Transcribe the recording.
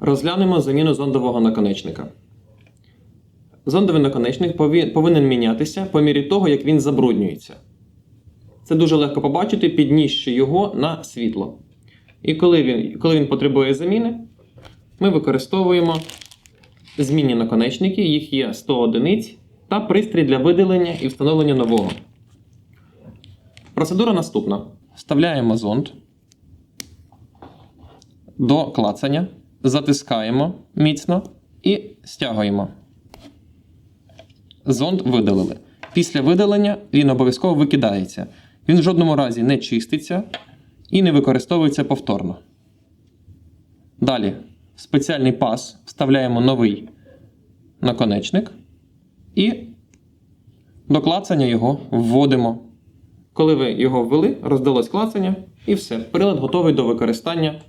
Розглянемо заміну зондового наконечника. Зондовий наконечник повинен мінятися по мірі того, як він забруднюється. Це дуже легко побачити, піднісши його на світло. І коли він, коли він потребує заміни, ми використовуємо змінні наконечники, їх є 100 одиниць, та пристрій для видалення і встановлення нового. Процедура наступна: вставляємо зонд до клацання, затискаємо міцно і стягуємо. Зонд видалили. Після видалення він обов'язково викидається. Він в жодному разі не чиститься і не використовується повторно. Далі в спеціальний паз вставляємо новий наконечник і до клацання його вводимо. Коли ви його ввели, роздалось клацання, і все. Прилад готовий до використання